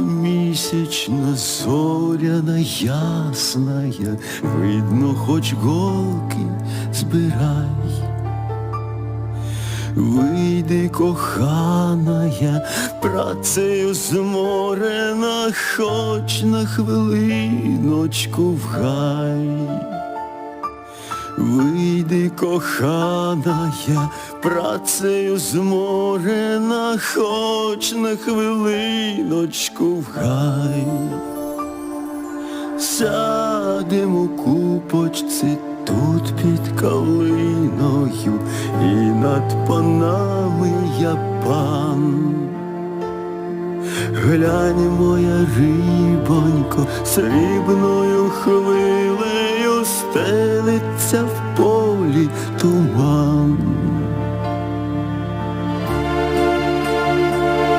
місячна, зоряна, ясна, видно, хоч голки збирай. Вийди, коханая, працею зморена, хоч на хвилиночку в гай. Вийди, коханая, працею зморена, хоч на хвилиночку в гай. Сядемо купочці тут під калиною, і над панами я пан. Глянь, моя рибонько, срібною хвилею стелиться в полі туман.